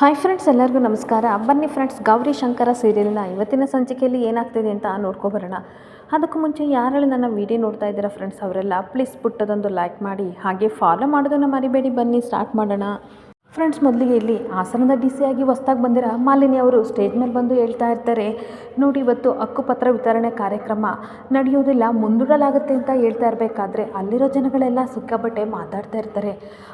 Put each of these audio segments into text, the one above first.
Hi friends ಎಲ್ಲರಿಗೂ ನಮಸ್ಕಾರ. ಬನ್ನಿ ಫ್ರೆಂಡ್ಸ್ ಗೌರಿ ಶಂಕರ ಸೀರಿಯಲ್ನ ಇವತ್ತಿನ ಸಂಚಿಕೆಯಲ್ಲಿ ಏನಾಗ್ತಿದೆ ಅಂತ ನೋಡ್ಕೊಬರೋಣ ಅದಕ್ಕೂ ಮುಂಚೆ ಯಾರೆಲ್ಲ ನನ್ನ ವಿಡಿಯೋ ನೋಡ್ತಾ ಇದ್ದೀರಾ ಫ್ರೆಂಡ್ಸ್ ಅವರೆಲ್ಲ ಪ್ಲೀಸ್ ಪುಟ್ಟದೊಂದು ಲೈಕ್ ಮಾಡಿ, ಹಾಗೆ ಫಾಲೋ ಮಾಡೋದನ್ನು ಮರಿಬೇಡಿ. ಬನ್ನಿ ಸ್ಟಾರ್ಟ್ ಮಾಡೋಣ. ಫ್ರೆಂಡ್ಸ್, ಮೊದಲಿಗೆ ಇಲ್ಲಿ ಹಾಸನದ ಡಿ ಸಿ ಆಗಿ ಹೊಸ್ದಾಗಿ ಬಂದಿರೋ ಮಾಲಿನಿ ಅವರು ಸ್ಟೇಜ್ ಮೇಲೆ ಬಂದು ಹೇಳ್ತಾ ಇರ್ತಾರೆ. ನೋಡಿ, ಇವತ್ತು ಹಕ್ಕುಪತ್ರ ವಿತರಣೆ ಕಾರ್ಯಕ್ರಮ ನಡೆಯೋದಿಲ್ಲ, ಮುಂದೂಡಲಾಗುತ್ತೆ ಅಂತ ಹೇಳ್ತಾ ಇರಬೇಕಾದ್ರೆ ಅಲ್ಲಿರೋ ಜನಗಳೆಲ್ಲ ಸಿಕ್ಕಾಬಟ್ಟೆ ಮಾತಾಡ್ತಾ ಇರ್ತಾರೆ.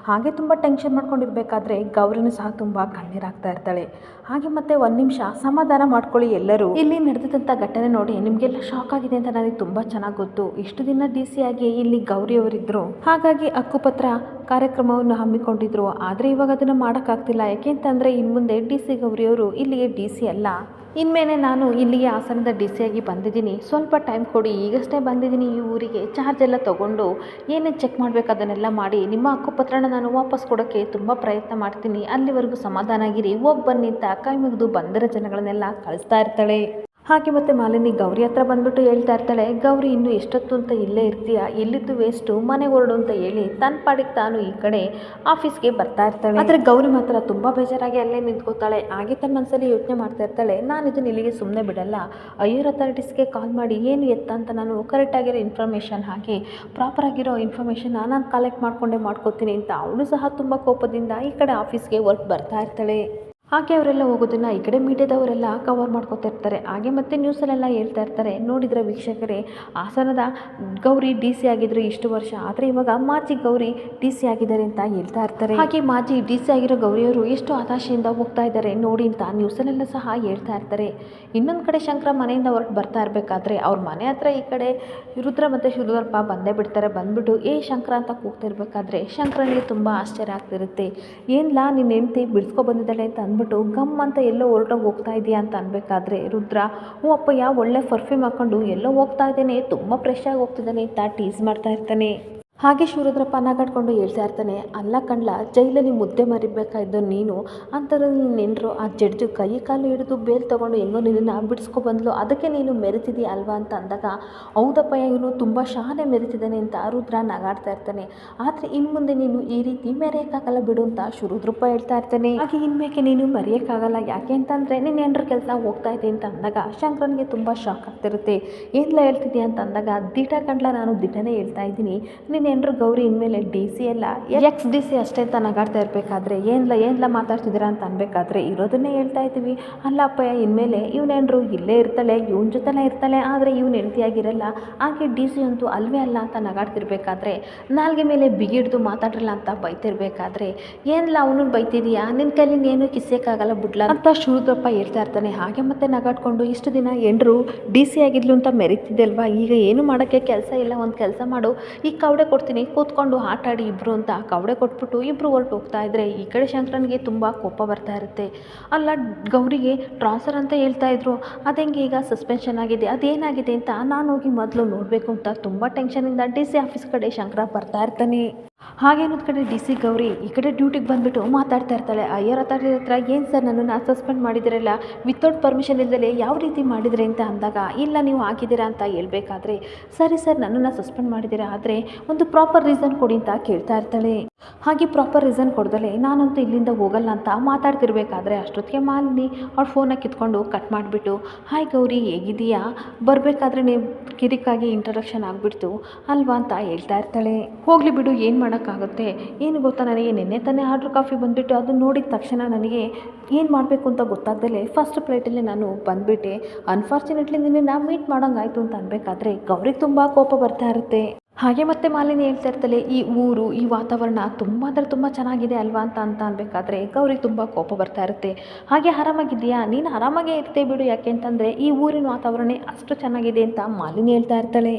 ಹಾಗೆ ತುಂಬ ಟೆನ್ಷನ್ ಮಾಡ್ಕೊಂಡಿರ್ಬೇಕಾದ್ರೆ ಗೌರಿನೂ ಸಹ ತುಂಬ ಕಣ್ಣೀರಾಗ್ತಾ ಇರ್ತಾಳೆ. ಹಾಗೆ ಮತ್ತೆ ಒಂದು ನಿಮಿಷ ಸಮಾಧಾನ ಮಾಡ್ಕೊಳ್ಳಿ ಎಲ್ಲರೂ. ಇಲ್ಲಿ ನಡೆದಂಥ ಘಟನೆ ನೋಡಿ ನಿಮಗೆಲ್ಲ ಶಾಕ್ ಆಗಿದೆ ಅಂತ ನನಗೆ ತುಂಬ ಚೆನ್ನಾಗಿ ಗೊತ್ತು. ಇಷ್ಟು ದಿನ ಡಿ ಸಿ ಆಗಿ ಇಲ್ಲಿ ಗೌರಿಯವರಿದ್ದರು ಹಾಗಾಗಿ ಹಕ್ಕುಪತ್ರ ಕಾರ್ಯಕ್ರಮವನ್ನು ಹಮ್ಮಿಕೊಂಡಿದ್ರು. ಆದರೆ ಇವಾಗ ಅದನ್ನು ಮಾಡೋಕ್ಕಾಗ್ತಿಲ್ಲ. ಯಾಕೆಂತಂದರೆ ಇನ್ನು ಮುಂದೆ ಡಿ ಸಿ ಗೌರಿಯವರು ಇಲ್ಲಿಗೆ ಡಿ ಸಿ ಅಲ್ಲ. ಇನ್ಮೇಲೆ ನಾನು ಇಲ್ಲಿಗೆ ಹಾಸನದ ಡಿ ಸಿ ಆಗಿ ಬಂದಿದ್ದೀನಿ. ಸ್ವಲ್ಪ ಟೈಮ್ ಕೊಡಿ, ಈಗಷ್ಟೇ ಬಂದಿದ್ದೀನಿ ಈ ಊರಿಗೆ. ಚಾರ್ಜ್ ಎಲ್ಲ ತೊಗೊಂಡು ಏನೇನು ಚೆಕ್ ಮಾಡಬೇಕು ಅದನ್ನೆಲ್ಲ ಮಾಡಿ ನಿಮ್ಮ ಹಕ್ಕುಪತ್ರನ ನಾನು ವಾಪಸ್ ಕೊಡೋಕ್ಕೆ ತುಂಬ ಪ್ರಯತ್ನ ಮಾಡ್ತೀನಿ. ಅಲ್ಲಿವರೆಗೂ ಸಮಾಧಾನ ಆಗಿರಿ. ಹೋಗಿ ಬನ್ನಿ ಅಂತ ಕೈ ಮುಗಿದು ಬಂದಿರೋ ಜನಗಳನ್ನೆಲ್ಲ ಕಳಿಸ್ತಾ ಇರ್ತಾಳೆ. ಹಾಗೆ ಮತ್ತೆ ಮಾಲಿನಿ ಗೌರಿ ಹತ್ರ ಬಂದ್ಬಿಟ್ಟು ಹೇಳ್ತಾ ಇರ್ತಾಳೆ, ಗೌರಿ, ಇನ್ನು ಎಷ್ಟೊತ್ತು ಅಂತ ಇಲ್ಲೇ ಇರ್ತೀಯಾ? ಎಲ್ಲಿದ್ದು ವೇಸ್ಟು ಮನೆ ಹೊರಡು ಅಂತ ಹೇಳಿ ತನ್ನ ಪಾಡಿಗೆ ತಾನು ಈ ಕಡೆ ಆಫೀಸ್ಗೆ ಬರ್ತಾ ಇರ್ತಾಳೆ. ಆದರೆ ಗೌರಿ ಮಾತ್ರ ತುಂಬ ಬೇಜಾರಾಗಿ ಅಲ್ಲೇ ನಿಂತ್ಕೋತಾಳೆ. ಹಾಗೆ ತನ್ನ ಮನಸ್ಸಲ್ಲಿ ಯೋಚನೆ ಮಾಡ್ತಾ ಇರ್ತಾಳೆ, ನಾನು ಇದನ್ನ ಇಲ್ಲಿಗೆ ಸುಮ್ಮನೆ ಬಿಡಲ್ಲ. ಅಯ್ಯರ್ ಅಥಾರಿಟೀಸ್ಗೆ ಕಾಲ್ ಮಾಡಿ, ಏನು ಎತ್ತ ಅಂತ ನಾನು ಕರೆಕ್ಟಾಗಿರೋ ಇನ್ಫಾರ್ಮೇಷನ್ ಹಾಗೆ ಪ್ರಾಪರ್ ಆಗಿರೋ ಇನ್ಫಾರ್ಮೇಷನ್ ನಾನು ಕಲೆಕ್ಟ್ ಮಾಡಿಕೊಂಡೇ ಮಾಡ್ಕೋತೀನಿ ಅಂತ ಅವಳು ಸಹ ತುಂಬ ಕೋಪದಿಂದ ಈ ಕಡೆ ಆಫೀಸ್ಗೆ ವರ್ಕ್ ಬರ್ತಾ ಇರ್ತಾಳೆ. ಹಾಗೆ ಅವರೆಲ್ಲ ಹೋಗೋದನ್ನು ಈ ಕಡೆ ಮೀಡಿಯಾದವರೆಲ್ಲ ಕವರ್ ಮಾಡ್ಕೋತಾ ಇರ್ತಾರೆ. ಹಾಗೆ ಮತ್ತೆ ನ್ಯೂಸಲ್ಲೆಲ್ಲ ಹೇಳ್ತಾ ಇರ್ತಾರೆ. ನೋಡಿದರೆ ವೀಕ್ಷಕರೇ, ಹಾಸನದ ಗೌರಿ ಡಿ ಸಿ ಆಗಿದ್ರು ಇಷ್ಟು ವರ್ಷ. ಆದರೆ ಇವಾಗ ಮಾಜಿ ಗೌರಿ ಡಿ ಸಿ ಆಗಿದ್ದಾರೆ ಅಂತ ಹೇಳ್ತಾ ಇರ್ತಾರೆ. ಹಾಗೆ ಮಾಜಿ ಡಿ ಸಿ ಆಗಿರೋ ಗೌರಿಯವರು ಎಷ್ಟು ಹತಾಶೆಯಿಂದ ಹೋಗ್ತಾ ಇದ್ದಾರೆ ನೋಡಿ ಅಂತ ನ್ಯೂಸಲ್ಲೆಲ್ಲ ಸಹ ಹೇಳ್ತಾ ಇರ್ತಾರೆ. ಇನ್ನೊಂದು ಕಡೆ ಶಂಕರ ಮನೆಯಿಂದ ಹೊರಟು ಬರ್ತಾ ಇರಬೇಕಾದ್ರೆ ಅವ್ರ ಮನೆ ಹತ್ರ ಈ ಕಡೆ ರುದ್ರ ಮತ್ತು ಶಿವದರ್ಪ ಬಂದೇ ಬಿಡ್ತಾರೆ. ಬಂದ್ಬಿಟ್ಟು, ಏ ಶಂಕರ ಅಂತ ಕೂಗ್ತಿರ್ಬೇಕಾದ್ರೆ ಶಂಕರನಿಗೆ ತುಂಬ ಆಶ್ಚರ್ಯ ಆಗ್ತಿರುತ್ತೆ. ಏನ್ಲಾ ನಿನ್ನ ಹೆಂಡತಿ ಬಿಡಿಸ್ಕೊ ಬಂದಿದ್ದಾಳೆ ಅಂತ ಗಮ್ ಅಂತ ಎಲ್ಲೋ ಹೊರಟೋಗಿ ಹೋಗ್ತಾ ಇದೆಯಾ ಅಂತ ಅನ್ಬೇಕಾದ್ರೆ ರುದ್ರ, ಹ್ಞೂ ಅಪ್ಪಯ್ಯ, ಒಳ್ಳೆ ಪರ್ಫ್ಯೂಮ್ ಹಾಕ್ಕೊಂಡು ಎಲ್ಲೋ ಹೋಗ್ತಾ ಇದ್ದೇನೆ, ತುಂಬ ಫ್ರೆಶ್ ಆಗಿ ಹೋಗ್ತಿದ್ದಾನೆ ಅಂತ ಟೀಸ್ ಮಾಡ್ತಾ ಇರ್ತಾನೆ. ಹಾಗೆ ಶಿವರುದ್ರಪ್ಪ ನಗಾಡ್ಕೊಂಡು ಹೇಳ್ತಾ ಇರ್ತಾನೆ, ಅಲ್ಲ ಕಣ್ಲ, ಜೈಲಲ್ಲಿ ಮುದ್ದೆ ಮರಿಬೇಕಾಯ್ದು ನೀನು. ಅಂಥದ್ರಲ್ಲಿ ನೆನರು ಆ ಜಡ್ಜು ಕೈ ಕಾಲು ಹಿಡಿದು ಬೇಲ್ ತೊಗೊಂಡು ಹೆಂಗೋ ನಿನ್ನನ್ನು ಬಿಡಿಸ್ಕೊ ಬಂದ್ಲು. ಅದಕ್ಕೆ ನೀನು ಮೆರೆತಿದ್ದೀ ಅಲ್ವಾ? ಅಂತ ಅಂದಾಗ, ಹೌದಪ್ಪ, ಇವನು ತುಂಬ ಶಾನೆ ಮೆರೆತಿದ್ದಾನೆ ಅಂತ ರುದ್ರ ನಗಾಡ್ತಾ ಇರ್ತಾನೆ. ಆದರೆ ಇನ್ನು ಮುಂದೆ ನೀನು ಈ ರೀತಿ ಮೆರೆಯೋಕ್ಕಾಗಲ್ಲ ಬಿಡು ಅಂತ ಶಿವರುದ್ರಪ್ಪ ಹೇಳ್ತಾ ಇರ್ತಾನೆ. ಹಾಗೆ ಇನ್ಮೇಕೆ ನೀನು ಮರೆಯೋಕ್ಕಾಗಲ್ಲ, ಯಾಕೆ ಅಂತಂದರೆ ನಿನ್ನ ಹೆಂಡ್ರ ಕೆಲಸ ಹೋಗ್ತಾ ಇದೆ ಅಂತ ಅಂದಾಗ, ಶಂಕರನಿಗೆ ತುಂಬ ಶಾಕ್ ಆಗ್ತಿರುತ್ತೆ. ಏನೆಲ್ಲ ಹೇಳ್ತಿದ್ಯಾ? ಅಂತ ಅಂದಾಗ, ದಿಟ ಕಂಡ್ಲ ನಾನು ದಿಟನೇ ಹೇಳ್ತಾ ಇದ್ದೀನಿ. ನಿನ್ನ ಹೆಂಡ್ರು ಗೌರಿ ಇನ್ಮೇಲೆ ಡಿ ಸಿ ಎಲ್ಲ ಎಕ್ಸ್ ಡಿ ಸಿ ಅಷ್ಟೇ ಅಂತ ನಗಾಡ್ತಾ ಇರಬೇಕಾದ್ರೆ ಏನಿಲ್ಲ ಏನಿಲ್ಲ ಮಾತಾಡ್ತಿದ್ದೀರಾ ಅಂತ ಅನ್ಬೇಕಾದ್ರೆ ಇರೋದನ್ನೇ ಹೇಳ್ತಾ ಇದ್ದೀವಿ. ಅಲ್ಲಪ್ಪಯ್ಯ ಇನ್ಮೇಲೆ ಇವನೇನರು ಇಲ್ಲೇ ಇರ್ತಾಳೆ, ಇವನ ಜೊತೆನೇ ಇರ್ತಾಳೆ, ಆದರೆ ಇವನು ಹೆಂಡತಿಯಾಗಿರಲ್ಲ ಹಾಗೆ ಡಿ ಸಿ ಅಂತೂ ಅಲ್ವೇ ಅಲ್ಲ ಅಂತ ನಗಾಡ್ತಿರ್ಬೇಕಾದ್ರೆ, ನಾಲ್ಗೆ ಮೇಲೆ ಬಿಗಿಡ್ದು ಮಾತಾಡ್ರಲ್ಲ ಅಂತ ಬೈತಿರ್ಬೇಕಾದ್ರೆ ಏನಿಲ್ಲ ಅವನು ಬೈತಿದೀಯಾ? ನಿನ್ನ ಕೈಲಿಂದ ಏನು ಕಿಸ್ಸೋಕ್ಕಾಗಲ್ಲ ಬಿಡ್ಲ? ಅಂತ ಶುರುದ್ರಪ್ಪ ಹೇಳ್ತಾ ಇರ್ತಾನೆ. ಹಾಗೆ ಮತ್ತೆ ನಗಾಡ್ಕೊಂಡು ಇಷ್ಟು ದಿನ ಎಂಡ್ರು ಡಿ ಸಿ ಆಗಿದ್ಲು ಅಂತ ಮೆರಿತಿದ್ದಲ್ವಾ ಈಗ ಏನು ಮಾಡೋಕ್ಕೆ ಕೆಲಸ ಇಲ್ಲ, ಒಂದು ಕೆಲಸ ಮಾಡು. ಈ ಕವಡೆ ಕೊಡ್ತೀನಿ ಕೂತ್ಕೊಂಡು ಆಟ ಆಡಿ ಇಬ್ಬರು ಅಂತ ಕವಡೆ ಕೊಟ್ಬಿಟ್ಟು ಇಬ್ಬರು ಹೊರಟು ಹೋಗ್ತಾ ಇದ್ದರೆ ಈ ಕಡೆ ಶಂಕರನಿಗೆ ತುಂಬ ಕೋಪ ಬರ್ತಾ ಇರುತ್ತೆ. ಅಲ್ಲ, ಗೌರಿಗೆ ಟ್ರಾನ್ಸ್ಫರ್ ಅಂತ ಹೇಳ್ತಾ ಇದ್ರು. ಅದೆಂಗೆ ಈಗ ಸಸ್ಪೆನ್ಷನ್ ಆಗಿದೆ, ಅದೇನಾಗಿದೆ ಅಂತ ನಾನು ಹೋಗಿ ಮೊದಲು ನೋಡಬೇಕು ಅಂತ ತುಂಬ ಟೆನ್ಷನಿಂದ ಡಿ ಸಿ ಆಫೀಸ್ ಕಡೆ ಶಂಕರ ಬರ್ತಾ ಇರ್ತಾನೆ. ಹಾಗೆ ಕಡೆ ಡಿ ಸಿ ಗೌರಿ ಈ ಕಡೆ ಡ್ಯೂಟಿಗೆ ಬಂದುಬಿಟ್ಟು ಮಾತಾಡ್ತಾ ಇರ್ತಾಳೆ. ಅಯ್ಯರ ಅಥಾರಿಟಿ ಹತ್ರ, ಏನು ಸರ್ ನನ್ನನ್ನು ಸಸ್ಪೆಂಡ್ ಮಾಡಿದಿರಲ್ಲ? ವಿತೌಟ್ ಪರ್ಮಿಷನ್ ಇಲ್ಲದೆ ಯಾವ ರೀತಿ ಮಾಡಿದ್ರಿ ಅಂತ ಅಂದಾಗ, ಇಲ್ಲ, ನೀವು ಆಗಿದ್ದೀರಾ ಅಂತ ಹೇಳ್ಬೇಕಾದ್ರೆ, ಸರಿ ಸರ್, ನನ್ನನ್ನು ಸಸ್ಪೆಂಡ್ ಮಾಡಿದ್ದೀರಾ ಆದರೆ ಒಂದು ಪ್ರಾಪರ್ ರೀಸನ್ ಕೊಡಿ ಅಂತ ಕೇಳ್ತಾ ಇರ್ತಾಳೆ. ಹಾಗೆ ಪ್ರಾಪರ್ ರೀಸನ್ ಕೊಡ್ದಲೆ ನಾನಂತೂ ಇಲ್ಲಿಂದ ಹೋಗಲ್ಲ ಅಂತ ಮಾತಾಡ್ತಿರ್ಬೇಕಾದ್ರೆ ಅಷ್ಟೊತ್ತಿಗೆ ಮಾಲಿನಿ ಅವ್ಳ ಫೋನ ಕಿತ್ಕೊಂಡು ಕಟ್ ಮಾಡಿಬಿಟ್ಟು ಹಾಯ್ ಗೌರಿ ಹೇಗಿದೆಯಾ ಬರಬೇಕಾದ್ರೆ ನೀವು ಕಿರಿಕಾಗಿ ಇಂಟ್ರಡಕ್ಷನ್ ಆಗಿಬಿಡ್ತು ಅಲ್ವಾ? ಅಂತ ಹೇಳ್ತಾ ಇರ್ತಾಳೆ. ಹೋಗಲಿ ಬಿಡು, ಏನು ಮಾಡೋಕ್ಕಾಗುತ್ತೆ? ಏನು ಗೊತ್ತಾ ನನಗೆ? ನಿನ್ನೆ ತಾನೇ ಆರ್ಡ್ರ್ ಕಾಫಿ ಬಂದುಬಿಟ್ಟು ಅದು ನೋಡಿದ ತಕ್ಷಣ ನನಗೆ ಏನು ಮಾಡಬೇಕು ಅಂತ ಗೊತ್ತಾಗ್ದಲೇ ಫಸ್ಟ್ ಪ್ಲೇಟಲ್ಲೇ ನಾನು ಬಂದುಬಿಟ್ಟೆ. ಅನ್ಫಾರ್ಚುನೇಟ್ಲಿ ನಿನ್ನ ಮೀಟ್ ಮಾಡೋಂಗಾಯ್ತು ಅಂತ ಅನ್ಬೇಕಾದ್ರೆ ಗೌರಿಗೆ ತುಂಬ ಕೋಪ ಬರ್ತಾ ಇರುತ್ತೆ. ಹಾಗೆ ಮತ್ತೆ ಮಾಲಿನಿ ಹೇಳ್ತಾ ಇರ್ತಾಳೆ ಈ ಊರು, ಈ ವಾತಾವರಣ ತುಂಬ ಅಂದರೆ ತುಂಬ ಚೆನ್ನಾಗಿದೆ ಅಲ್ವಾ ಅಂತ ಅಂತ ಅನ್ಬೇಕಾದ್ರೆ ಗೌರಿಗೆ ತುಂಬ ಕೋಪ ಬರ್ತಾ ಇರುತ್ತೆ. ಹಾಗೆ ಆರಾಮಾಗಿದೆಯಾ ನೀನು ಆರಾಮಾಗೇ ಇರ್ತೇ ಬಿಡು ಯಾಕೆ ಅಂತಂದರೆ ಈ ಊರಿನ ವಾತಾವರಣ ಅಷ್ಟು ಚೆನ್ನಾಗಿದೆ ಅಂತ ಮಾಲಿನಿ ಹೇಳ್ತಾ ಇರ್ತಾಳೆ.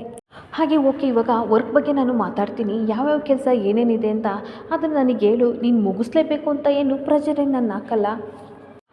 ಹಾಗೆ ಓಕೆ, ಇವಾಗ ವರ್ಕ್ ಬಗ್ಗೆ ನಾನು ಮಾತಾಡ್ತೀನಿ. ಯಾವ್ಯಾವ ಕೆಲಸ ಏನೇನಿದೆ ಅಂತ ಅದನ್ನು ನನಗೆ ಹೇಳು. ನೀನು ಮುಗಿಸ್ಲೇಬೇಕು ಅಂತ ಏನು ಪ್ರೆಷರೇನು ನಾನು ಹಾಕಲ್ಲ?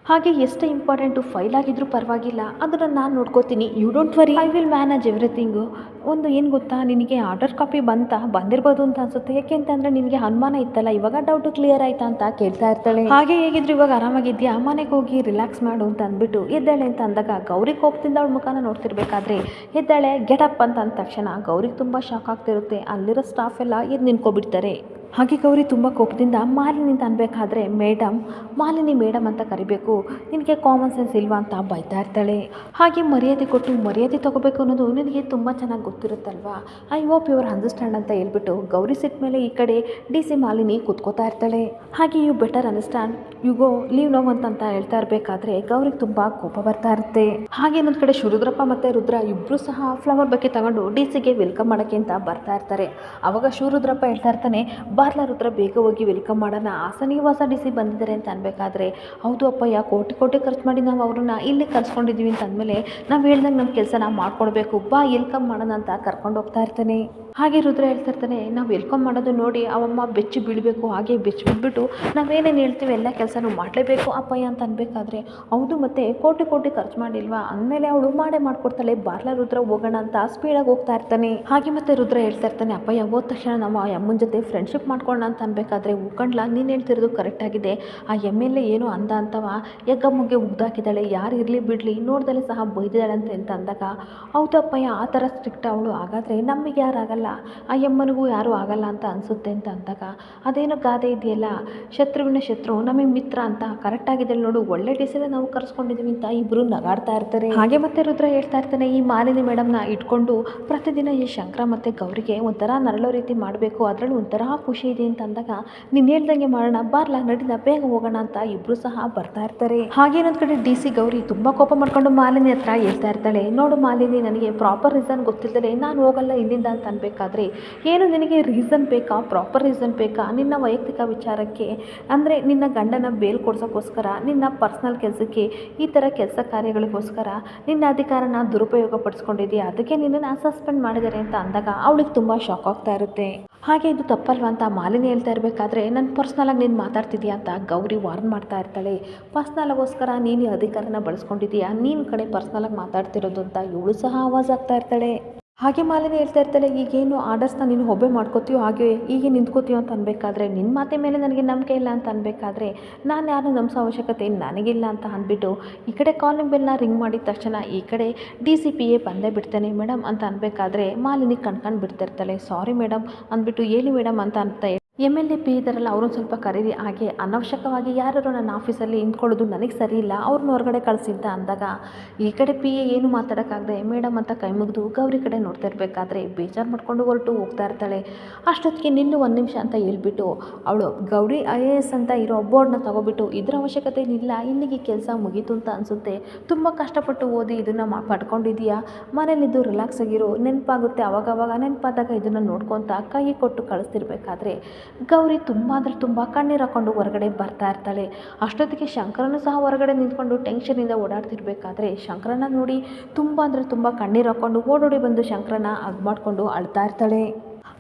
ಹಾಗೆ ಎಷ್ಟೇ ಇಂಪಾರ್ಟೆಂಟು ಫೈಲ್ ಆಗಿದ್ರೂ ಪರವಾಗಿಲ್ಲ. ಅದನ್ನು ನಾನು ನೋಡ್ಕೋತೀನಿ. You don't worry I will manage everything ಒಂದು ಏನು ಗೊತ್ತಾ? ನಿನಗೆ ಆರ್ಡರ್ ಕಾಪಿ ಬಂತ? ಬಂದಿರ್ಬೋದು ಅಂತ ಅನ್ಸುತ್ತೆ. ಯಾಕೆ ಅಂತಂದರೆ ನಿನಗೆ ಅನುಮಾನ ಇತ್ತಲ್ಲ? ಇವಾಗ ಡೌಟು ಕ್ಲಿಯರ್ ಆಯ್ತಾ ಅಂತ ಕೇಳ್ತಾ ಇರ್ತಾಳೆ. ಹಾಗೆ ಹೇಗಿದ್ರು ಇವಾಗ ಆರಾಮಾಗಿದ್ಯಾ? ಮನೆಗೆ ಹೋಗಿ ರಿಲ್ಯಾಕ್ಸ್ ಮಾಡು ಅಂತ ಅಂದ್ಬಿಟ್ಟು ಎದ್ದಾಳೆ ಅಂತ ಅಂದಾಗ ಗೌರಿ ಕೋಪದಿಂದ ಅವಳ ಮುಖನ ನೋಡ್ತಿರ್ಬೇಕಾದ್ರೆ ಎದ್ದಾಳೆ ಗೆಟಪ್ ಅಂತ ಅಂದ ತಕ್ಷಣ ಗೌರಿಗೆ ತುಂಬ ಶಾಕ್ ಆಗ್ತಿರುತ್ತೆ. ಅಲ್ಲಿರೋ ಸ್ಟಾಫ್ ಎಲ್ಲ ಎದ್ದು ನಿಂತ್ಕೊಬಿಡ್ತಾರೆ. ಹಾಗೆ ಗೌರಿ ತುಂಬ ಕೋಪದಿಂದ ಮಾಲಿನಿ ಅಂತ ಅನ್ಬೇಕಾದ್ರೆ ಮೇಡಮ್ ಮಾಲಿನಿ ಮೇಡಮ್ ಅಂತ ಕರಿಬೇಕು. ನಿನಗೆ ಕಾಮನ್ ಸೆನ್ಸ್ ಇಲ್ವಾ ಅಂತ ಬೈತಾ ಇರ್ತಾಳೆ. ಹಾಗೆ ಮರ್ಯಾದೆ ಕೊಟ್ಟು ಮರ್ಯಾದೆ ತಗೋಬೇಕು ಅನ್ನೋದು ನಿನಗೆ ತುಂಬ ಚೆನ್ನಾಗಿ ಗೊತ್ತಿರುತ್ತಲ್ವಾ? ಐ ಹೋಪ್ ಯುವರ್ ಅಂಡರ್ಸ್ಟ್ಯಾಂಡ್ ಅಂತ ಹೇಳ್ಬಿಟ್ಟು ಗೌರಿ ಸಿಟ್ ಮೇಲೆ ಈ ಕಡೆ ಡಿ ಸಿ ಮಾಲಿನಿ ಕುತ್ಕೋತಾ ಇರ್ತಾಳೆ. ಹಾಗೆ you better understand you go leave now ಅಂತ ಅಂತ ಹೇಳ್ತಾ ಇರಬೇಕಾದ್ರೆ ಗೌರಿಗೆ ತುಂಬ ಕೋಪ ಬರ್ತಾ ಇರುತ್ತೆ. ಹಾಗೆ ಇನ್ನೊಂದು ಕಡೆ ಶುರುದ್ರಪ್ಪ ಮತ್ತು ರುದ್ರ ಇಬ್ಬರು ಸಹ ಫ್ಲವರ್ ಬಗ್ಗೆ ತಗೊಂಡು ಡಿ ಸಿಗೆ ವೆಲ್ಕಮ್ ಮಾಡೋಕ್ಕೆ ಅಂತ ಬರ್ತಾ ಇರ್ತಾರೆ. ಅವಾಗ ಶಿವರುದ್ರಪ್ಪ ಹೇಳ್ತಾ ಇರ್ತಾನೆ ಬಾರ್ಲ ರುದ್ರ ಬೇಗ ಹೋಗಿ ವೆಲ್ಕಮ್ ಮಾಡೋಣ. ಆಸನಿವಾಸ ಡಿ ಸಿ ಬಂದಿದ್ದಾರೆ ಅಂತ ಅನ್ಬೇಕಾದ್ರೆ, ಹೌದು ಅಪ್ಪಯ್ಯ ಕೋಟಿ ಕೋಟಿ ಖರ್ಚು ಮಾಡಿ ನಾವು ಅವ್ರನ್ನ ಇಲ್ಲಿ ಕರ್ಸ್ಕೊಂಡಿದ್ದೀವಿ ಅಂತ ಅಂದಮೇಲೆ ನಾವು ಹೇಳ್ದಂಗೆ ನಮ್ಮ ಕೆಲಸ ನಾವು ಮಾಡ್ಕೊಡ್ಬೇಕು. ಬಾ, ವೆಲ್ಕಮ್ ಮಾಡೋಣ ಅಂತ ಕರ್ಕೊಂಡು ಹೋಗ್ತಾ ಇರ್ತಾನೆ. ಹಾಗೆ ರುದ್ರ ಹೇಳ್ತಾ ಇರ್ತಾನೆ, ನಾವು ವೆಲ್ಕಮ್ ಮಾಡೋದು ನೋಡಿ ಅವಮ್ಮ ಬೆಚ್ಚಿ ಬೀಳಬೇಕು, ಹಾಗೆ ಬೆಚ್ಚಿ ಬಿದ್ದುಬಿಟ್ಟು ನಾವೇನೇನು ಹೇಳ್ತೀವಿ ಎಲ್ಲ ಕೆಲಸನೂ ಮಾಡಲೇಬೇಕು ಅಪ್ಪಯ್ಯ ಅಂತ ಅನ್ಬೇಕಾದ್ರೆ, ಹೌದು ಮತ್ತೆ ಕೋಟಿ ಕೋಟಿ ಖರ್ಚು ಮಾಡಿಲ್ವಾ? ಅಂದಮೇಲೆ ಅವಳು ಮಾಡೇ ಮಾಡ್ಕೊಡ್ತಾಳೆ ಬಾರ್ಲ ರುದ್ರ ಹೋಗೋಣ ಅಂತ ಸ್ಪೀಡಾಗಿ ಹೋಗ್ತಾ ಇರ್ತಾನೆ. ಹಾಗೆ ಮತ್ತೆ ರುದ್ರ ಹೇಳ್ತಾ ಇರ್ತಾನೆ, ಅಪ್ಪಯ್ಯ, ಹೋದ ತಕ್ಷಣ ಆ ಅಮ್ಮನ ಜೊತೆ ಫ್ರೆಂಡ್ಶಿಪ್ ಮಾಡ್ಕೊಳ್ಳೋಣ ಅಂತ ಅನ್ಬೇಕಾದ್ರೆ ಉಕ್ಕಂಡ್ಲ ನೀನು ಹೇಳ್ತಿರೋದು ಕರೆಕ್ಟಾಗಿದೆ ಆ ಎಂ ಎಲ್ ಎ ಏನು ಅಂದ ಅಂತವ ಎಗ್ಗಮ್ಮಗೆ ಉಗ್ದಾಕಿದ್ದಾಳೆ ಯಾರು ಇರಲಿ ಬಿಡಲಿ, ನೋಡ್ದಲೆ ಸಹ ಬೈದಿದ್ದಾಳೆ ಅಂತ ಅಂತ ಅಂದಾಗ ಹೌದಪ್ಪಯ್ಯ ಆ ಥರ ಸ್ಟ್ರಿಕ್ಟ್ ಅವಳು ಹಾಗಾದರೆ ನಮಗೆ ಯಾರು ಆಗಲ್ಲ? ಆ ಎಮ್ಮನಿಗೂ ಯಾರೂ ಆಗಲ್ಲ ಅಂತ ಅನಿಸುತ್ತೆ ಅಂತ ಅಂದಾಗ, ಅದೇನೋ ಗಾದೆ ಇದೆಯಲ್ಲ, ಶತ್ರುವಿನ ಶತ್ರು, ನಮಗೆ ಮಿತ್ರ ಅಂತ ಕರೆಕ್ಟಾಗಿದೆ ನೋಡು, ಒಳ್ಳೆ ಡಿಸಿನ ನಾವು ಕರ್ಸ್ಕೊಂಡಿದ್ದೀವಿ ಅಂತ ಇಬ್ಬರು ನಗಾಡ್ತಾ ಇರ್ತಾರೆ. ಹಾಗೆ ಮತ್ತೆ ರುದ್ರ ಹೇಳ್ತಾ ಇರ್ತಾನೆ, ಈ ಮಾಲಿನಿ ಮೇಡಮ್ನ ಇಟ್ಕೊಂಡು ಪ್ರತಿದಿನ ಈ ಶಂಕರ ಮತ್ತು ಗೌರಿಗೆ ಒಂಥರ ನರಳೋ ರೀತಿ ಮಾಡಬೇಕು, ಅದರಲ್ಲಿ ಒಂಥರ ಖುಷಿ ಇದೆ ಅಂತ ಅಂದಾಗ, ನೀನು ಹೇಳ್ದಂಗೆ ಮಾಡೋಣ, ಬಾರ್ಲ ನಡಿನ ಬೇಗ ಹೋಗೋಣ ಅಂತ ಇಬ್ರು ಸಹ ಬರ್ತಾ ಇರ್ತಾರೆ. ಹಾಗೆ ಕಡೆ ಡಿ ಸಿ ಗೌರಿ ತುಂಬ ಕೋಪ ಮಾಡ್ಕೊಂಡು ಮಾಲಿನಿ ಹತ್ರ ಹೇಳ್ತಾ ಇರ್ತಾಳೆ. ನೋಡು ಮಾಲಿನಿ, ನನಗೆ ಪ್ರಾಪರ್ ರೀಸನ್ ಗೊತ್ತಿಲ್ಲದೆ ನಾನು ಹೋಗಲ್ಲ ಇಲ್ಲಿಂದ ಅಂತ ಅನ್ಬೇಕಾದ್ರೆ, ಏನು ನಿನಗೆ ರೀಸನ್ ಬೇಕಾ? ಪ್ರಾಪರ್ ರೀಸನ್ ಬೇಕಾ? ನಿನ್ನ ವೈಯಕ್ತಿಕ ವಿಚಾರಕ್ಕೆ, ಅಂದರೆ ನಿನ್ನ ಗಂಡನ ಬೇಲ್ ಕೊಡ್ಸೋಕ್ಕೋಸ್ಕರ, ನಿನ್ನ ಪರ್ಸ್ನಲ್ ಕೆಲಸಕ್ಕೆ, ಈ ಥರ ಕೆಲಸ ಕಾರ್ಯಗಳಿಗೋಸ್ಕರ, ನಿನ್ನ ಅಧಿಕಾರನ ದುರುಪಯೋಗ ಪಡಿಸ್ಕೊಂಡಿದ್ದೀಯ ಅದಕ್ಕೆ ನಿನ್ನನ್ನು ಸಸ್ಪೆಂಡ್ ಮಾಡಿದ್ದಾರೆ ಅಂತ ಅಂದಾಗ, ಅವಳಿಗೆ ತುಂಬ ಶಾಕ್ ಆಗ್ತಾ ಇರುತ್ತೆ. ಹಾಗೆ ಇದು ತಪ್ಪಲ್ವಾ ಅಂತ ಮಾಲಿನಿ ಹೇಳ್ತಾ ಇರಬೇಕಾದ್ರೆ ನನ್ನ ಪರ್ಸ್ನಲಾಗಿ ನೀನು ಮಾತಾಡ್ತಿದ್ಯಾ ಅಂತ ಗೌರಿ ವಾರ್ನ್ ಮಾಡ್ತಾ ಇರ್ತಾಳೆ. ಪರ್ಸ್ನಲಾಗೋಸ್ಕರ ನೀನು ಅಧಿಕಾರನ ಬಳಸ್ಕೊಂಡಿದ್ದೀಯಾ ನೀನು ಕಡೆ ಪರ್ಸ್ನಲಾಗಿ ಮಾತಾಡ್ತಿರೋದು ಅಂತ ಇವಳು ಸಹ ಆವಾಜ್ ಆಗ್ತಾ ಇರ್ತಾಳೆ. ಹಾಗೆ ಮಾಲಿನಿ ಹೇಳ್ತಾ ಇರ್ತಾಳೆ, ಈಗೇನು ಆರ್ಡರ್ಸ್ನ ನೀನು ಒಬ್ಬೆ ಮಾಡ್ಕೋತೀಯೋ ಹಾಗೆ ಹೀಗೆ ನಿಂತ್ಕೋತೀಯೋ ಅಂತ ಅನ್ಬೇಕಾದ್ರೆ ನಿನ್ನ ಮಾತೆ ಮೇಲೆ ನನಗೆ ನಂಬಿಕೆ ಇಲ್ಲ ಅಂತ ಅನ್ಬೇಕಾದ್ರೆ ನಾನು ಯಾರು ನಂಬಿಸೋ ಅವಶ್ಯಕತೆ ನನಗಿಲ್ಲ ಅಂತ ಅಂದ್ಬಿಟ್ಟು ಈ ಕಡೆ ಕಾಲಿಂಗ್ ಬೆಲ್ನ ರಿಂಗ್ ಮಾಡಿದ ತಕ್ಷಣ ಈ ಕಡೆ ಡಿ ಸಿ ಪಿ ಎ ಬಂದೇ ಬಿಡ್ತೇನೆ ಮೇಡಮ್ ಅಂತ ಅನ್ಬೇಕಾದ್ರೆ ಮಾಲಿನಿ ಕಣ್ಕಂಡು ಬಿಡ್ತಿರ್ತಾಳೆ ಸಾರಿ ಮೇಡಮ್, ಅಂದ್ಬಿಟ್ಟು, ಹೇಳಿ ಮೇಡಮ್, ಅಂತ ಅಂತ ಎಂ ಎಲ್ ಎ ಪಿ ಇದ್ದಾರಲ್ಲ ಅವ್ರನ್ನ ಸ್ವಲ್ಪ ಕರೀರಿ. ಹಾಗೆ ಅನವಶ್ಯಕವಾಗಿ ಯಾರು ನನ್ನ ಆಫೀಸಲ್ಲಿ ನಿಂತ್ಕೊಳ್ಳೋದು ನನಗೆ ಸರಿ ಇಲ್ಲ ಅವ್ರನ್ನ ಹೊರಗಡೆ ಕಳಿಸಿದ್ದ ಅಂದಾಗ ಈ ಕಡೆ ಪಿ ಎ ಏನು ಮಾತಾಡೋಕ್ಕಾಗದೆ ಮೇಡಮ್ ಅಂತ ಕೈ ಮುಗಿದು ಗೌರಿ ಕಡೆ ನೋಡ್ತಾ ಇರಬೇಕಾದ್ರೆ ಬೇಜಾರು ಮಾಡ್ಕೊಂಡು ಹೊರಟು ಹೋಗ್ತಾ ಇರ್ತಾಳೆ. ಅಷ್ಟೊತ್ತಿಗೆ ನಿಲ್ಲು ಒಂದು ನಿಮಿಷ ಅಂತ ಹೇಳ್ಬಿಟ್ಟು ಅವಳು ಗೌರಿ ಐ ಎ ಎಸ್ ಅಂತ ಇರೋ ಬೋರ್ಡ್ನ ತಗೊಬಿಟ್ಟು, ಇದ್ರ ಅವಶ್ಯಕತೆ ಇಲ್ಲ ಇಲ್ಲಿಗೆ ಕೆಲಸ ಮುಗೀತು ಅಂತ ಅನಿಸುತ್ತೆ. ತುಂಬ ಕಷ್ಟಪಟ್ಟು ಓದಿ ಇದನ್ನು ಮಾ, ಪಡ್ಕೊಂಡಿದ್ದೀಯಾ? ಮನೇಲಿದ್ದು ರಿಲ್ಯಾಕ್ಸ್ ಆಗಿರೋ, ನೆನಪಾಗುತ್ತೆ. ಅವಾಗವಾಗ ನೆನಪಾದಾಗ ಇದನ್ನು ನೋಡ್ಕೊತ ಕೈ ಕೊಟ್ಟು ಕಳಿಸ್ತಿರ್ಬೇಕಾದ್ರೆ ಗೌರಿ ತುಂಬ ಅಂದರೆ ತುಂಬ ಕಣ್ಣೀರು ಹಾಕ್ಕೊಂಡು ಹೊರಗಡೆ ಬರ್ತಾ ಇರ್ತಾಳೆ. ಅಷ್ಟೊತ್ತಿಗೆ ಶಂಕರನು ಸಹ ಹೊರಗಡೆ ನಿಂತ್ಕೊಂಡು ಟೆನ್ಷನಿಂದ ಓಡಾಡ್ತಿರ್ಬೇಕಾದ್ರೆ ಶಂಕರನ ನೋಡಿ ತುಂಬ ಅಂದರೆ ತುಂಬ ಕಣ್ಣೀರು ಹಾಕ್ಕೊಂಡು ಓಡೋಡಿ ಬಂದು ಶಂಕರನ ಹಗ್ ಮಾಡಿಕೊಂಡು ಅಳ್ತಾ ಇರ್ತಾಳೆ.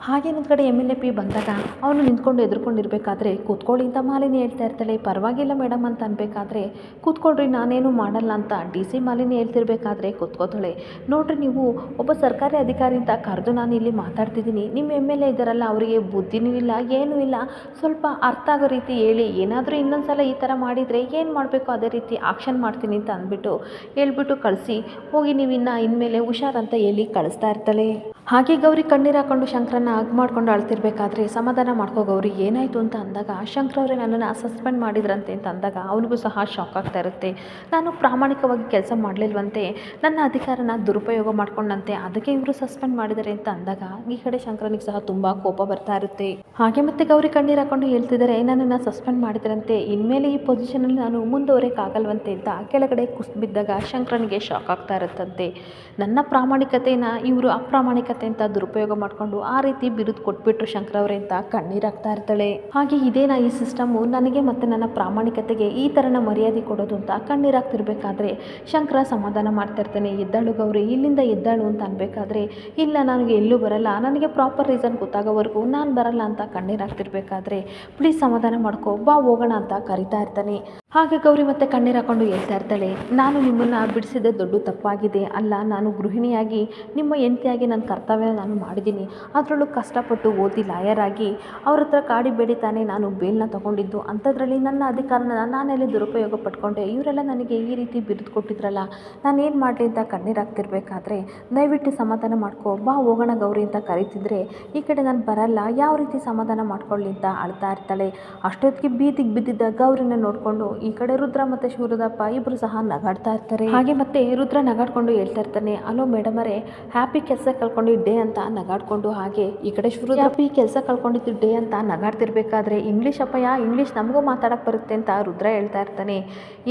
ಹಾಗೆ ಇನ್ನೊಂದು ಕಡೆ ಎಂ ಎಲ್ ಎ ಪಿ ಬಂದಾಗ ಅವನು ನಿಂತ್ಕೊಂಡು ಎದುರ್ಕೊಂಡಿರಬೇಕಾದ್ರೆ ಕೂತ್ಕೊಳ್ಳಿ ಅಂತ ಮಾಲಿನಿ ಹೇಳ್ತಾ ಇರ್ತಾಳೆ. ಪರವಾಗಿಲ್ಲ ಮೇಡಮ್ ಅಂತ ಅನ್ಬೇಕಾದ್ರೆ ಕೂತ್ಕೊಳ್ರಿ, ನಾನೇನು ಮಾಡಲ್ಲ ಅಂತ ಡಿ ಸಿ ಮಾಲಿನಿ ಹೇಳ್ತಿರ್ಬೇಕಾದ್ರೆ ಕೂತ್ಕೋತಾಳೆ ನೋಡ್ರಿ ನೀವು, ಒಬ್ಬ ಸರ್ಕಾರಿ ಅಧಿಕಾರಿ ಅಂತ ಕರೆದು ನಾನು ಇಲ್ಲಿ ಮಾತಾಡ್ತಿದ್ದೀನಿ. ನಿಮ್ಮ ಎಂ ಎಲ್ ಎ ಇದ್ದಾರಲ್ಲ ಅವರಿಗೆ ಬುದ್ಧಿನೂ ಇಲ್ಲ, ಏನೂ ಇಲ್ಲ. ಸ್ವಲ್ಪ ಅರ್ಥ ಆಗೋ ರೀತಿ ಹೇಳಿ, ಏನಾದರೂ ಇನ್ನೊಂದು ಸಲ ಈ ಥರ ಮಾಡಿದರೆ ಏನು ಮಾಡಬೇಕು ಅದೇ ರೀತಿ ಆಕ್ಷನ್ ಮಾಡ್ತೀನಿ ಅಂತ ಅಂದ್ಬಿಟ್ಟು ಹೇಳ್ಬಿಟ್ಟು ಕಳಿಸಿ. ಹೋಗಿ ನೀವು ಇನ್ನು ಇನ್ಮೇಲೆ ಹುಷಾರಂತ ಹೇಳಿ ಕಳಿಸ್ತಾ ಇರ್ತಾಳೆ. ಹಾಗೆ ಗೌರಿ ಕಣ್ಣೀರು ಹಾಕೊಂಡು ಶಂಕರನ್ನ ಹಗ್ ಮಾಡ್ಕೊಂಡು ಅಳ್ತಿರ್ಬೇಕಾದ್ರೆ ಸಮಾಧಾನ ಮಾಡ್ಕೋ ಗೌರಿ, ಏನಾಯಿತು ಅಂತ ಅಂದಾಗ ಶಂಕರ್ ಅವರೇ ನನ್ನನ್ನು ಸಸ್ಪೆಂಡ್ ಮಾಡಿದ್ರಂತೆ ಅಂತ ಅಂದಾಗ ಅವನಿಗೂ ಸಹ ಶಾಕ್ ಆಗ್ತಾ ಇರುತ್ತೆ. ನಾನು ಪ್ರಾಮಾಣಿಕವಾಗಿ ಕೆಲಸ ಮಾಡಲಿಲ್ವಂತೆ, ನನ್ನ ಅಧಿಕಾರನ ದುರುಪಯೋಗ ಮಾಡ್ಕೊಂಡಂತೆ, ಅದಕ್ಕೆ ಇವರು ಸಸ್ಪೆಂಡ್ ಮಾಡಿದ್ದಾರೆ ಅಂತ ಅಂದಾಗ ಈ ಕಡೆ ಶಂಕರನಿಗೆ ಸಹ ತುಂಬ ಕೋಪ ಬರ್ತಾ ಇರುತ್ತೆ. ಹಾಗೆ ಮತ್ತೆ ಗೌರಿ ಕಣ್ಣೀರು ಹಾಕೊಂಡು ಹೇಳ್ತಿದ್ದಾರೆ ನನ್ನನ್ನು ಸಸ್ಪೆಂಡ್ ಮಾಡಿದ್ರಂತೆ, ಇನ್ಮೇಲೆ ಈ ಪೊಸಿಷನಲ್ಲಿ ನಾನು ಮುಂದುವರೆಯೋಕ್ಕಾಗಲ್ವಂತೆ ಅಂತ ಕೆಳಗಡೆ ಕುಸ್ ಬಿದ್ದಾಗ ಶಂಕರನಿಗೆ ಶಾಕ್ ಆಗ್ತಾ ಇರುತ್ತಂತೆ. ನನ್ನ ಪ್ರಾಮಾಣಿಕತೆನ ಇವರು ಅಪ್ರಾಮಾಣಿಕತೆ ಅಂತ ದುರುಪಯೋಗ ಮಾಡಿಕೊಂಡು ಆ ರೀತಿ ಬಿರುದು ಕೊಟ್ಬಿಟ್ರು ಶಂಕರ್ ಅವರೇ ಅಂತ ಕಣ್ಣೀರಾಗ್ತಾ ಇರ್ತಾಳೆ. ಹಾಗೆ ಇದೇನಾ ಈ ಸಿಸ್ಟಮು ನನಗೆ ಮತ್ತು ನನ್ನ ಪ್ರಾಮಾಣಿಕತೆಗೆ ಈ ಥರನ ಮರ್ಯಾದೆ ಕೊಡೋದು ಅಂತ ಕಣ್ಣೀರಾಗ್ತಿರ್ಬೇಕಾದ್ರೆ ಶಂಕರ ಸಮಾಧಾನ ಮಾಡ್ತಾ ಇರ್ತಾನೆ. ಎದ್ದಾಳು ಗೌರಿ, ಇಲ್ಲಿಂದ ಎದ್ದಾಳು ಅಂತ ಅನ್ಬೇಕಾದ್ರೆ, ಇಲ್ಲ ನನಗೆ ಎಲ್ಲೂ ಬರಲ್ಲ, ನನಗೆ ಪ್ರಾಪರ್ ರೀಸನ್ ಗೊತ್ತಾಗೋವರೆಗೂ ನಾನು ಬರಲ್ಲ ಅಂತ ಕಣ್ಣೀರಾಗ್ತಿರ್ಬೇಕಾದ್ರೆ ಪ್ಲೀಸ್ ಸಮಾಧಾನ ಮಾಡ್ಕೋ, ಬಾ ಹೋಗೋಣ ಅಂತ ಕರಿತಾ ಇರ್ತಾನೆ. ಹಾಗೆ ಗೌರಿ ಮತ್ತೆ ಕಣ್ಣೀರು ಹಾಕೊಂಡು ಹೇಳ್ತಾ ಇರ್ತಾಳೆ, ನಾನು ನಿಮ್ಮನ್ನು ಬಿಡಿಸಿದೆ ದೊಡ್ಡ ತಪ್ಪಾಗಿದೆ. ಅಲ್ಲ, ನಾನು ಗೃಹಿಣಿಯಾಗಿ, ನಿಮ್ಮ ಹೆಂಡ್ತಿಯಾಗಿ ನನ್ನ ಕರ್ತವ್ಯ ನಾನು ಮಾಡಿದ್ದೀನಿ. ಅದರಲ್ಲೂ ಕಷ್ಟಪಟ್ಟು ಓದಿ ಲಾಯರ್ ಆಗಿ, ಅವ್ರ ಹತ್ರ ಕಾಡಿ ಬೇಡಿ ತಾನೇ ನಾನು ಬೇಲ್ನ ತೊಗೊಂಡಿದ್ದು. ಅಂಥದ್ರಲ್ಲಿ ನನ್ನ ಅಧಿಕಾರನ ನಾನೆಲ್ಲಿ ದುರುಪಯೋಗ ಪಡ್ಕೊಂಡೆ? ಇವರೆಲ್ಲ ನನಗೆ ಈ ರೀತಿ ಬಿರಿದು ಕೊಟ್ಟಿದ್ರಲ್ಲ, ನಾನು ಏನು ಮಾಡಲಿ ಅಂತ ಕಣ್ಣೀರು ಹಾಕ್ತಿರ್ಬೇಕಾದ್ರೆ, ದಯವಿಟ್ಟು ಸಮಾಧಾನ ಮಾಡ್ಕೋ. ಬಾ, ಹೋಗೋಣ ಗೌರಿ ಅಂತ ಕರೀತಿದ್ರೆ, ಈ ಕಡೆ ನಾನು ಬರಲ್ಲ. ಯಾವ ರೀತಿ ಸಮಾಧಾನ ಮಾಡ್ಕೊಳ್ಳಿ ಅಂತ ಅಳ್ತಾ ಇರ್ತಾಳೆ. ಅಷ್ಟೊತ್ತಿಗೆ ಬೀದಿಗೆ ಬಿದ್ದಿದ್ದ ಗೌರಿನ ನೋಡಿಕೊಂಡು ಈ ಕಡೆ ರುದ್ರ ಮತ್ತು ಶಿವರುದ್ರಪ್ಪ ಇಬ್ಬರು ಸಹ ನಗಾಡ್ತಾ ಇರ್ತಾರೆ. ಹಾಗೆ ಮತ್ತೆ ರುದ್ರ ನಗಾಡ್ಕೊಂಡು ಹೇಳ್ತಾ ಇರ್ತಾನೆ ಅಲೋ ಮೇಡಮರೇ ಹ್ಯಾಪಿ ಕೆಲಸ ಕಳ್ಕೊಂಡಿದ್ದೆ ಅಂತ ನಗಾಡ್ಕೊಂಡು ಹಾಗೆ ಈ ಕಡೆ ಹ್ಯಾಪಿ ಕೆಲಸ ಕಳ್ಕೊಂಡಿದ್ದೆ ಡೇ ಅಂತ ನಗಾಡ್ತಿರ್ಬೇಕಾದ್ರೆ ಇಂಗ್ಲೀಷ್ ಅಪ್ಪಯ್ಯ ಇಂಗ್ಲೀಷ್ ನಮಗೂ ಮಾತಾಡಕ್ಕೆ ಬರುತ್ತೆ ಅಂತ ರುದ್ರ ಹೇಳ್ತಾ ಇರ್ತಾನೆ.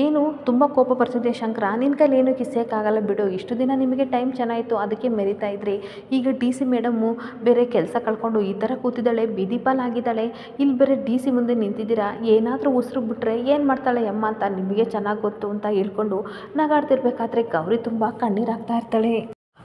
ಏನು ತುಂಬ ಕೋಪ ಬರ್ತಿದೆ ಶಂಕರ ನಿನ್ನ ಕೈಲಿ ಏನು ಕಿಸೋಕ್ಕಾಗಲ್ಲ ಬಿಡು ಇಷ್ಟು ದಿನ ನಿಮಗೆ ಟೈಮ್ ಚೆನ್ನಾಯಿತು ಅದಕ್ಕೆ ಮೆರಿತಾ ಇದ್ರಿ. ಈಗ ಡಿ ಸಿ ಮೇಡಮ್ಮು ಬೇರೆ ಕೆಲಸ ಕಳ್ಕೊಂಡು ಈ ಥರ ಕೂತಿದ್ದಾಳೆ ಬೀದಿ ಪಾಲಾಗಿದ್ದಾಳೆ ಇಲ್ಲಿ ಬೇರೆ ಡಿ ಸಿ ಮುಂದೆ ನಿಂತಿದ್ದೀರಾ ಏನಾದರೂ ಉಸಿರು ಬಿಟ್ರೆ ಏನು ಮಾಡ್ತಾಳೆ ಅಮ್ಮ ಅಂತ ನಿಮಗೆ ಚೆನ್ನಾಗಿ ಗೊತ್ತು ಅಂತ ಹೇಳ್ಕೊಂಡು ನಗಾಡ್ತಿರ್ಬೇಕಾದ್ರೆ ಗೌರಿ ತುಂಬ ಕಣ್ಣೀರಾಗ್ತಾ ಇರ್ತಾಳೆ.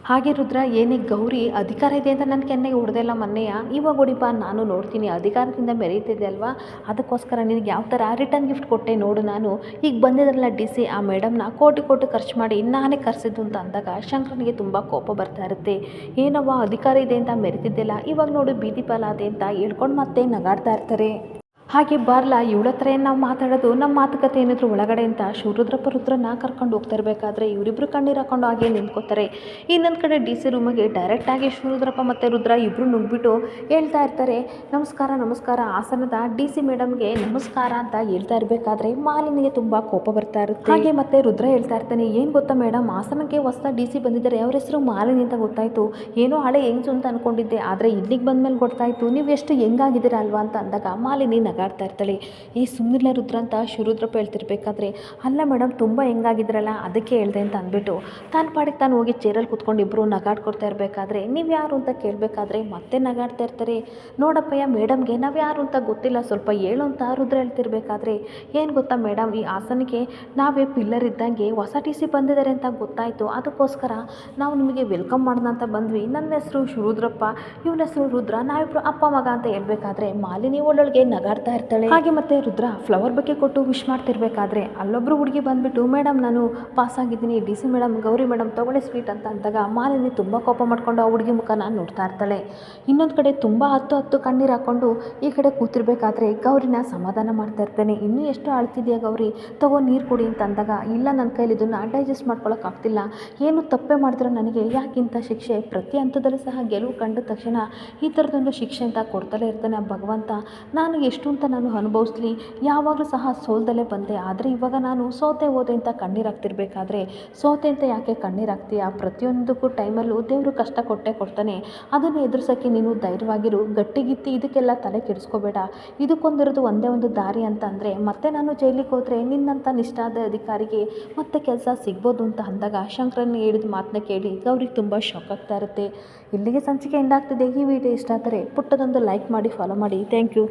ಹಾಗೆ ರುದ್ರ, ಏನೇ ಗೌರಿ, ಅಧಿಕಾರ ಇದೆ ಅಂತ ನನ್ನ ಕೆನ್ನೆಗೆ ಹೊಡೆದಿಲ್ಲ ಮೊನ್ನೆಯ. ಇವಾಗ ಹೊಡಿಪ, ನಾನು ನೋಡ್ತೀನಿ, ಅಧಿಕಾರದಿಂದ ಮೆರೀತಿದೆ ಅಲ್ವಾ? ಅದಕ್ಕೋಸ್ಕರ ನಿನಗೆ ಯಾವ ಥರ ರಿಟರ್ನ್ ಗಿಫ್ಟ್ ಕೊಟ್ಟೆ ನೋಡು ನಾನು. ಈಗ ಬಂದಿದ್ರಲ್ಲ ಡಿ ಸಿ, ಆ ಮೇಡಮ್ನ ಕೋಟಿ ಕೋಟಿ ಖರ್ಚು ಮಾಡಿ ನಾನೇ ಕರೆಸಿದ್ದು ಅಂತ ಅಂದಾಗ ಶಂಕರನಿಗೆ ತುಂಬ ಕೋಪ ಬರ್ತಾ ಇರುತ್ತೆ. ಏನವ್ವ, ಅಧಿಕಾರ ಇದೆ ಅಂತ ಮೆರಿತಿದ್ದಿಲ್ಲ ಇವಾಗ ನೋಡು ಬೀದಿ ಅಂತ ಹೇಳ್ಕೊಂಡು ಮತ್ತೆ ನಗಾಡ್ತಾ ಇರ್ತಾರೆ. ಹಾಗೆ ಬಾರ್ಲಾ, ಇವಳ ಹತ್ರ ಏನು ನಾವು ಮಾತಾಡೋದು? ನಮ್ಮ ಮಾತುಕತೆ ಏನಿದ್ರು ಒಳಗಡೆ ಅಂತ ಶಿವರುದ್ರಪ್ಪ ರುದ್ರನ ಕರ್ಕೊಂಡು ಹೋಗ್ತಾ ಇರಬೇಕಾದ್ರೆ ಇವರಿಬ್ರು ಕಣ್ಣೀರು ಹಾಕೊಂಡು ಹಾಗೆ ನಿಂತ್ಕೋತಾರೆ. ಇನ್ನೊಂದು ಕಡೆ ಡಿ ಸಿ ರೂಮಿಗೆ ಡೈರೆಕ್ಟಾಗಿ ಶಿವರುದ್ರಪ್ಪ ಮತ್ತು ರುದ್ರ ಇಬ್ಬರು ನುಗ್ಬಿಟ್ಟು ಹೇಳ್ತಾ ಇರ್ತಾರೆ, ನಮಸ್ಕಾರ ನಮಸ್ಕಾರ, ಹಾಸನದ ಡಿ ಸಿ ಮೇಡಮ್ಗೆ ನಮಸ್ಕಾರ ಅಂತ ಹೇಳ್ತಾ ಇರಬೇಕಾದ್ರೆ ಮಾಲಿನಿಗೆ ತುಂಬ ಕೋಪ ಬರ್ತಾ ಇರುತ್ತೆ. ಹಾಗೆ ಮತ್ತೆ ರುದ್ರ ಹೇಳ್ತಾ ಇರ್ತಾನೆ, ಏನು ಗೊತ್ತಾ ಮೇಡಮ್, ಹಾಸನಕ್ಕೆ ಹೊಸ ಡಿ ಸಿ ಬಂದಿದ್ದಾರೆ, ಅವ್ರ ಹೆಸರು ಮಾಲಿನಿ ಅಂತ ಗೊತ್ತಾಯಿತು. ಏನೋ ಹಳೆ ಹೆಂಗ್ಸು ಅಂತ ಅನ್ಕೊಂಡಿದ್ದೆ, ಆದರೆ ಇಲ್ಲಿಗೆ ಬಂದಮೇಲೆ ಗೊತ್ತಾಯಿತು, ನೀವು ಎಷ್ಟು ಹೆಂಗಾಗಿದ್ದೀರಾ ಅಲ್ವಾ? ಅಂತ ಅಂದಾಗ ಮಾಲಿನಿ ನಗಾಡ್ತಾ ಇರ್ತಾಳೆ. ಈ ಸುಮ್ಮನಿಲ್ಲ ರುದ್ರ ಅಂತ ಶಿವರುದ್ರಪ್ಪ ಹೇಳ್ತಿರ್ಬೇಕಾದ್ರೆ, ಅಲ್ಲ ಮೇಡಮ್ ತುಂಬ ಹೆಂಗಾಗಿದ್ರಲ್ಲ ಅದಕ್ಕೆ ಹೇಳ್ದೆ ಅಂತ ಅಂದ್ಬಿಟ್ಟು, ತಾನು ಪಾಡಿಗೆ ತಾನು ಹೋಗಿ ಚೇರಲ್ಲಿ ಕುತ್ಕೊಂಡು ಇಬ್ಬರು ನಗಾಡ್ಕೊಡ್ತಾ ಇರಬೇಕಾದ್ರೆ, ನೀವು ಯಾರು ಅಂತ ಕೇಳಬೇಕಾದ್ರೆ ಮತ್ತೆ ನಗಾಡ್ತಾ ಇರ್ತಾರೆ. ನೋಡಪ್ಪಯ್ಯ ಮೇಡಮ್ಗೆ ನಾವು ಯಾರು ಅಂತ ಗೊತ್ತಿಲ್ಲ, ಸ್ವಲ್ಪ ಹೇಳು ಅಂತ ರುದ್ರ ಹೇಳ್ತಿರ್ಬೇಕಾದ್ರೆ, ಏನು ಗೊತ್ತಾ ಮೇಡಮ್ ಈ ಹಾಸನಿಗೆ ನಾವೇ ಪಿಲ್ಲರ್ ಇದ್ದಂಗೆ ಹೊಸ ಟಿ ಸಿ ಬಂದಿದ್ದಾರೆ ಅಂತ ಗೊತ್ತಾಯಿತು. ಅದಕ್ಕೋಸ್ಕರ ನಾವು ನಿಮಗೆ ವೆಲ್ಕಮ್ ಮಾಡೋಣ ಅಂತ ಬಂದ್ವಿ. ನನ್ನ ಹೆಸರು ಶಿವರುದ್ರಪ್ಪ ಇವನ ಹೆಸರು ರುದ್ರ, ನಾವಿಬ್ರು ಅಪ್ಪ ಮಗ ಅಂತ ಹೇಳ್ಬೇಕಾದ್ರೆ ಮಾಲಿನಿ ಒಳ್ಳೊಳಗೆ ನಗಾಡ್ತಾ ಇರ್ತಾಳೆ. ಹಾಗೆ ಮತ್ತೆ ರುದ್ರ ಫ್ಲವರ್ ಬಗ್ಗೆ ಕೊಟ್ಟು ವಿಶ್ ಮಾಡ್ತಿರ್ಬೇಕಾದ್ರೆ ಅಲ್ಲೊಬ್ರು ಹುಡುಗಿ ಬಂದ್ಬಿಟ್ಟು ಮೇಡಮ್ ನಾನು ಪಾಸ್ ಆಗಿದ್ದೀನಿ. D C madam Gauri madam ತಗೊಳ್ಳಿ ಸ್ವೀಟ್ ಅಂತ ಅಂದಾಗ ಮಾಲಿನಿ ತುಂಬ ಕೋಪ ಮಾಡ್ಕೊಂಡು ಆ ಹುಡುಗಿ ಮುಖನ ನೋಡ್ತಾ ಇರ್ತಾಳೆ. ಇನ್ನೊಂದು ಕಡೆ ತುಂಬ ಹತ್ತು ಹತ್ತು ಕಣ್ಣೀರು ಹಾಕೊಂಡು ಈ ಕಡೆ ಕೂತಿರ್ಬೇಕಾದ್ರೆ ಗೌರಿನ ಸಮಾಧಾನ ಮಾಡ್ತಾ ಇರ್ತೇನೆ. ಇನ್ನೂ ಎಷ್ಟು ಅಳ್ತಿದೆಯಾ ಗೌರಿ? ತಗೋ ನೀರು ಕೊಡಿ ಅಂತ ಅಂದಾಗ, ಇಲ್ಲ ನನ್ನ ಕೈಲಿ ಇದನ್ನು ಡೈಜೆಸ್ಟ್ ಮಾಡ್ಕೊಳ್ಳೋಕ್ಕಾಗ್ತಿಲ್ಲ ಏನು ತಪ್ಪೇ ಮಾಡಿದ್ರೆ ನನಗೆ ಯಾಕಿಂತ ಶಿಕ್ಷೆ? ಪ್ರತಿ ಹಂತದಲ್ಲೂ ಸಹ ಗೆಲುವು ಕಂಡ ತಕ್ಷಣ ಈ ಥರದೊಂದು ಶಿಕ್ಷೆ ಅಂತ ಕೊಡ್ತಲೇ ಇರ್ತಾನೆ ಭಗವಂತ. ನಾನು ಎಷ್ಟು ಅಂತ ನಾನು ಅನುಭವಿಸ್ಲಿ. ಯಾವಾಗಲೂ ಸಹ ಸೋಲ್ದಲ್ಲೇ ಬಂದೆ. ಆದರೆ ಇವಾಗ ನಾನು ಸೋತೆ ಹೋದೆ ಅಂತ ಕಣ್ಣೀರಾಗ್ತಿರ್ಬೇಕಾದ್ರೆ ಸೋತೆ ಅಂತ ಯಾಕೆ ಕಣ್ಣೀರಾಗ್ತೀಯ ಪ್ರತಿಯೊಂದಕ್ಕೂ ಟೈಮಲ್ಲೂ ದೇವರು ಕಷ್ಟ ಕೊಟ್ಟೆ ಕೊಡ್ತಾನೆ. ಅದನ್ನು ಎದುರಿಸೋಕ್ಕೆ ನೀನು ಧೈರ್ಯವಾಗಿರು. ಗಟ್ಟಿಗಿತ್ತಿ ಇದಕ್ಕೆಲ್ಲ ತಲೆ ಕೆಡಿಸ್ಕೋಬೇಡ. ಇದಕ್ಕೊಂದಿರೋದು ಒಂದೇ ಒಂದು ದಾರಿ ಅಂತ ಮತ್ತೆ ನಾನು ಜೈಲಿಗೆ ಹೋದರೆ ನಿನ್ನಂಥ ನಿಷ್ಠಾದ ಅಧಿಕಾರಿಗೆ ಮತ್ತೆ ಕೆಲಸ ಸಿಗ್ಬೋದು ಅಂತ ಅಂದಾಗ ಶಂಕರನ್ನು ಹೇಳಿದ ಮಾತನ್ನ ಕೇಳಿ ಅವ್ರಿಗೆ ತುಂಬ ಶಾಕ್ ಆಗ್ತಾ ಇರುತ್ತೆ. ಇಲ್ಲಿಗೆ ಸಂಚಿಕೆ ಎಂಡ್ ಆಗ್ತಿದೆ. ಈ ವಿಡಿಯೋ ಇಷ್ಟ ಆದರೆ ಪುಟ್ಟದೊಂದು ಲೈಕ್ ಮಾಡಿ ಫಾಲೋ ಮಾಡಿ. Thank you